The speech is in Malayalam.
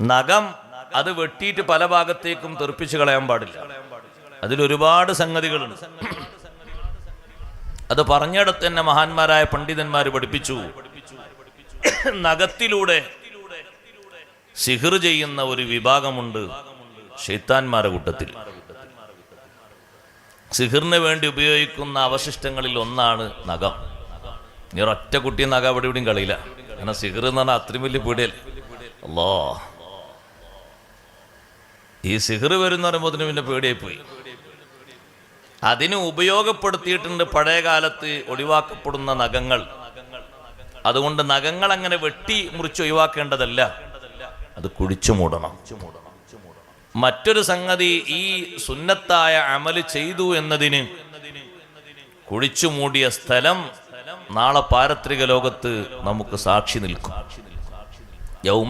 നഖം അത് വെട്ടിയിട്ട് പല ഭാഗത്തേക്കും തെറിപ്പിച്ച് കളയാൻ പാടില്ല. അതിലൊരുപാട് സംഗതികളുണ്ട്. അത് പറഞ്ഞിടത്ത് തന്നെ മഹാന്മാരായ പണ്ഡിതന്മാർ പഠിപ്പിച്ചു. നഖത്തിലൂടെ സിഹിർ ചെയ്യുന്ന ഒരു വിഭാഗമുണ്ട് ഷെയ്ത്താൻമാരുടെ കൂട്ടത്തിൽ. സിഹിറിന് വേണ്ടി ഉപയോഗിക്കുന്ന അവശിഷ്ടങ്ങളിൽ ഒന്നാണ് നഖം. ഇനി ഒറ്റ കുട്ടി നഖം അവിടെ ഇവിടെയും കളിയില്ല. കാരണം സിഹിർ എന്ന് പറഞ്ഞാൽ അത്രയും വലിയ പീടിയല്ലേ അല്ലോ ഈ സിഹർ വരുന്ന പറയുമ്പോൾ പിന്നെ പേടിയായിപ്പോയി. അതിന് ഉപയോഗപ്പെടുത്തിയിട്ടുണ്ട് പഴയ കാലത്ത് ഒഴിവാക്കപ്പെടുന്ന നഖങ്ങൾ. അതുകൊണ്ട് നഖങ്ങൾ അങ്ങനെ വെട്ടി മുറിച്ച് ഒഴിവാക്കേണ്ടതല്ല. അത് കുഴിച്ചു മൂടണം. മറ്റൊരു സംഗതി ഈ സുന്നത്തായ അമൽ ചെയ്തു എന്നതിന് കുഴിച്ചു മൂടിയ സ്ഥലം നാളെ പാരത്രിക ലോകത്ത് നമുക്ക് സാക്ഷി നിൽക്കും. യൗമ